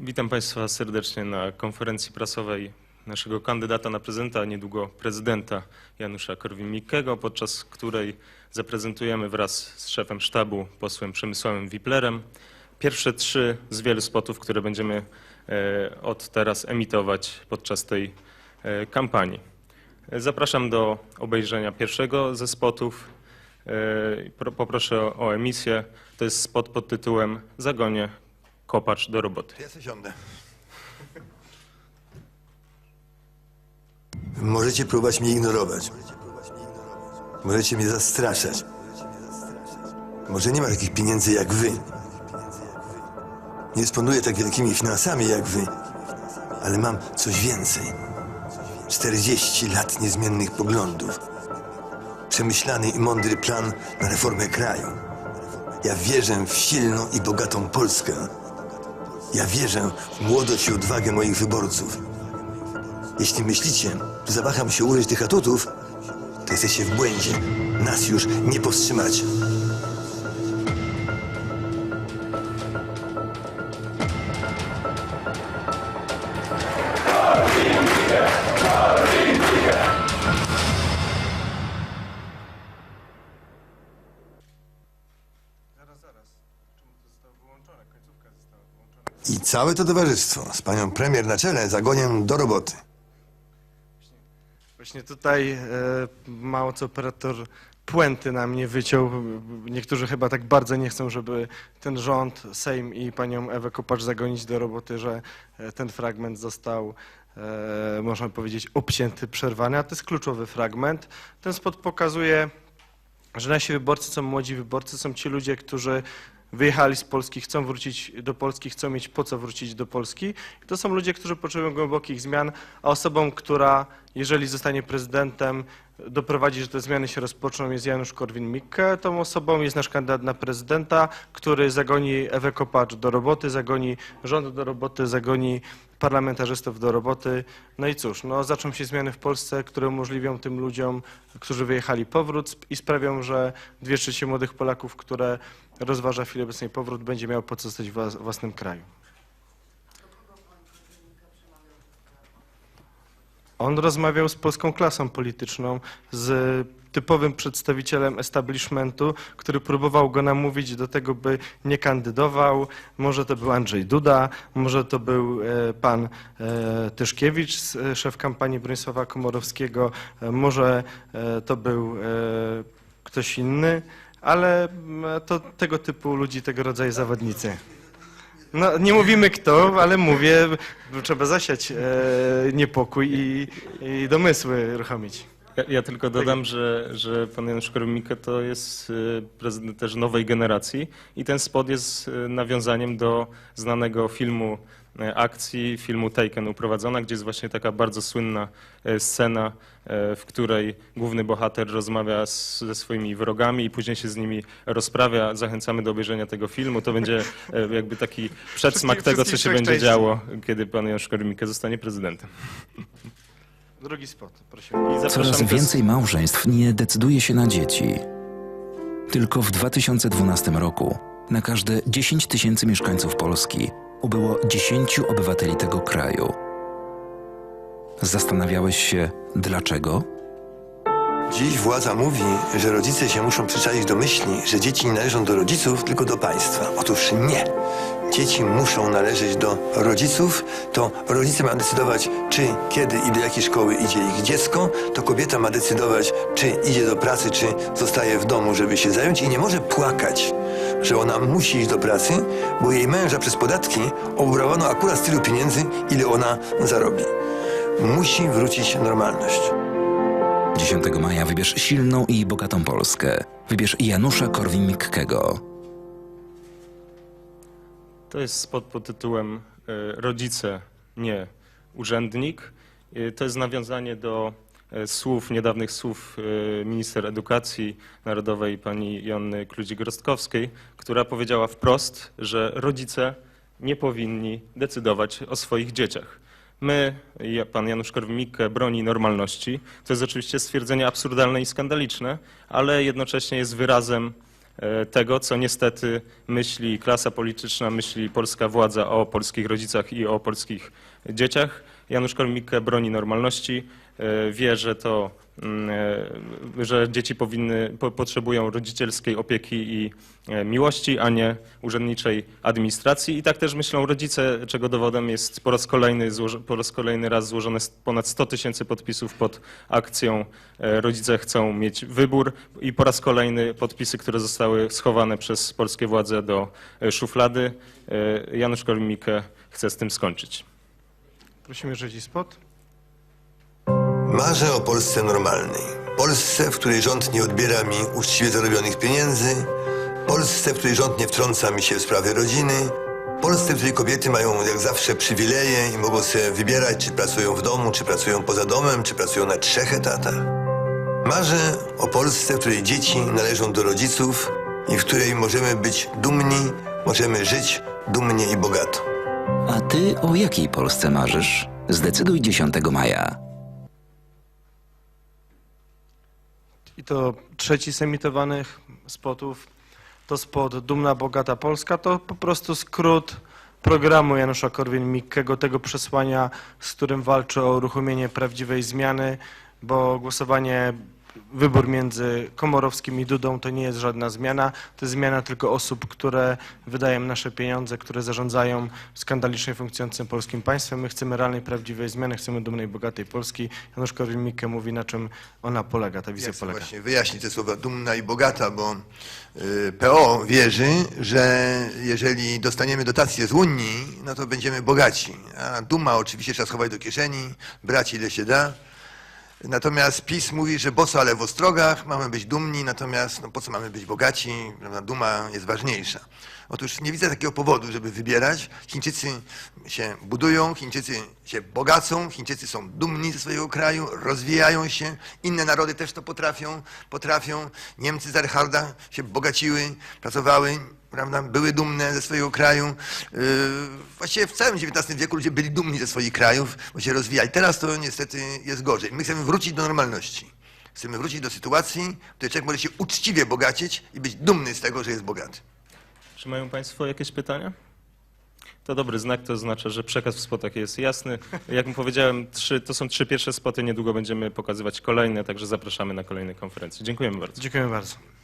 Witam Państwa serdecznie na konferencji prasowej naszego kandydata na prezydenta, a niedługo prezydenta Janusza Korwin-Mikkego, podczas której zaprezentujemy wraz z szefem sztabu, posłem Przemysławem Wiplerem, pierwsze trzy z wielu spotów, które będziemy e, od teraz emitować podczas tej e, kampanii. Zapraszam do obejrzenia pierwszego ze spotów. E, pro- Poproszę o emisję. To jest spot pod tytułem Zagonie kopacz do roboty. Ja siądę. Możecie próbować mnie ignorować. Możecie mnie zastraszać. Może nie ma takich pieniędzy jak wy. Nie dysponuję tak wielkimi finansami jak wy. Ale mam coś więcej. 40 lat niezmiennych poglądów. Przemyślany i mądry plan na reformę kraju. Ja wierzę w silną i bogatą Polskę. Ja wierzę w młodość i odwagę moich wyborców. Jeśli myślicie, że zawaham się użyć tych atutów, to jesteście w błędzie. Nas już nie powstrzymać. I całe to towarzystwo z panią premier na czele zagonię do roboty. Właśnie tutaj e, mało co operator puenty na mnie wyciął. Niektórzy chyba tak bardzo nie chcą, żeby ten rząd, Sejm i panią Ewę Kopacz zagonić do roboty, że e, ten fragment został, e, można powiedzieć, obcięty, przerwany, a to jest kluczowy fragment. Ten spot pokazuje, że nasi wyborcy są młodzi wyborcy, są ci ludzie, którzy wyjechali z Polski, chcą wrócić do Polski, chcą mieć po co wrócić do Polski. To są ludzie, którzy potrzebują głębokich zmian, a osobą, która, jeżeli zostanie prezydentem, doprowadzi, że te zmiany się rozpoczną, jest Janusz Korwin-Mikke. Tą osobą jest nasz kandydat na prezydenta, który zagoni Ewę Kopacz do roboty, zagoni rząd do roboty, zagoni parlamentarzystów do roboty. No i cóż, no zaczną się zmiany w Polsce, które umożliwią tym ludziom, którzy wyjechali powrót i sprawią, że dwie trzecie młodych Polaków, które rozważa w chwili obecnej powrót, będzie miał po co zostać w włas- własnym kraju. On rozmawiał z polską klasą polityczną, z typowym przedstawicielem establishmentu, który próbował go namówić do tego, by nie kandydował. Może to był Andrzej Duda, może to był e, pan e, Tyszkiewicz, e, szef kampanii Bronisława Komorowskiego, może to był ktoś inny, ale m, to tego typu ludzi, tego rodzaju zawodnicy. No, nie mówimy kto, ale mówię, trzeba zasiać e, niepokój i, i domysły uruchomić. Ja, ja tylko dodam, że, że pan Janusz Korwin-Mikke to jest y, prezydent też nowej generacji i ten spot jest y, nawiązaniem do znanego filmu akcji, filmu Taken uprowadzona, gdzie jest właśnie taka bardzo słynna y, scena, y, w której główny bohater rozmawia z, ze swoimi wrogami i później się z nimi rozprawia. Zachęcamy do obejrzenia tego filmu. To będzie jakby taki przedsmak tego, co się będzie działo, kiedy pan Janusz Korwin-Mikke zostanie prezydentem. Drugi spot, prosimy. I Coraz więcej małżeństw nie decyduje się na dzieci. Tylko w 2012 roku na każde 10 tysięcy mieszkańców Polski ubyło 10 obywateli tego kraju. Zastanawiałeś się, dlaczego? Dziś władza mówi, że rodzice się muszą przyczaić do myśli, że dzieci nie należą do rodziców, tylko do państwa. Otóż nie. Dzieci muszą należeć do rodziców, to rodzice mają decydować, czy, kiedy i do jakiej szkoły idzie ich dziecko, to kobieta ma decydować, czy idzie do pracy, czy zostaje w domu, żeby się zająć i nie może płakać, że ona musi iść do pracy, bo jej męża przez podatki obrabowano akurat tylu pieniędzy, ile ona zarobi. Musi wrócić normalność. 10 maja wybierz silną i bogatą Polskę. Wybierz Janusza Korwin-Mikkego. To jest spot pod tytułem e, Rodzice, nie urzędnik. E, To jest nawiązanie do e, słów, niedawnych słów minister edukacji narodowej pani Jonny Kludzik-Rostkowskiej, która powiedziała wprost, że rodzice nie powinni decydować o swoich dzieciach. My, pan Janusz Korwin-Mikke broni normalności. To jest oczywiście stwierdzenie absurdalne i skandaliczne, ale jednocześnie jest wyrazem e, tego, co niestety myśli klasa polityczna, myśli polska władza o polskich rodzicach i o polskich dzieciach. Janusz Korwin-Mikke broni normalności, e, wie, że to, mm, e, że dzieci powinny, po, potrzebują rodzicielskiej opieki i e, miłości, a nie urzędniczej administracji. I tak też myślą rodzice, czego dowodem jest po raz kolejny, po raz kolejny raz złożone ponad 100 tysięcy podpisów pod akcją Rodzice chcą mieć wybór i po raz kolejny podpisy, które zostały schowane przez polskie władze do szuflady. Janusz Korwin-Mikke chce z tym skończyć. Prosimy trzeci spot. Marzę o Polsce normalnej. Polsce, w której rząd nie odbiera mi uczciwie zarobionych pieniędzy. Polsce, w której rząd nie wtrąca mi się w sprawy rodziny. Polsce, w której kobiety mają jak zawsze przywileje i mogą sobie wybierać, czy pracują w domu, czy pracują poza domem, czy pracują na trzech etatach. Marzę o Polsce, w której dzieci należą do rodziców i w której możemy być dumni, możemy żyć dumnie i bogato. A ty o jakiej Polsce marzysz? Zdecyduj 10 maja. I to trzeci z emitowanych spotów to spot Dumna, Bogata Polska. To po prostu skrót programu Janusza Korwin-Mikkego, tego przesłania, z którym walczy o uruchomienie prawdziwej zmiany, bo głosowanie, wybór między Komorowskim i Dudą to nie jest żadna zmiana. To jest zmiana tylko osób, które wydają nasze pieniądze, które zarządzają skandalicznie funkcjonującym polskim państwem. My chcemy realnej, prawdziwej zmiany, chcemy dumnej, bogatej Polski. Janusz Korwin-Mikke mówi, na czym ona polega, ta wizja Ja polega. właśnie wyjaśnić te słowa dumna i bogata, bo y, PO wierzy, że jeżeli dostaniemy dotacje z Unii, no to będziemy bogaci. A duma oczywiście trzeba schować do kieszeni, brać ile się da. Natomiast PiS mówi, że boso, ale w ostrogach, mamy być dumni, natomiast no po co mamy być bogaci, duma jest ważniejsza. Otóż nie widzę takiego powodu, żeby wybierać. Chińczycy się budują, Chińczycy się bogacą, Chińczycy są dumni ze swojego kraju, rozwijają się, inne narody też to potrafią, potrafią. Niemcy z Erharda się bogaciły, pracowały, prawda, były dumne ze swojego kraju. Yy, właściwie w całym XIX wieku ludzie byli dumni ze swoich krajów, bo się rozwijali. Teraz to niestety jest gorzej. My chcemy wrócić do normalności. Chcemy wrócić do sytuacji, w której człowiek może się uczciwie bogacić i być dumny z tego, że jest bogaty. Czy mają Państwo jakieś pytania? To dobry znak, to oznacza, że przekaz w spotach jest jasny. Jak mu powiedziałem, trzy, to są trzy pierwsze spoty, niedługo będziemy pokazywać kolejne, także zapraszamy na kolejne konferencje. Dziękujemy bardzo. Dziękuję bardzo.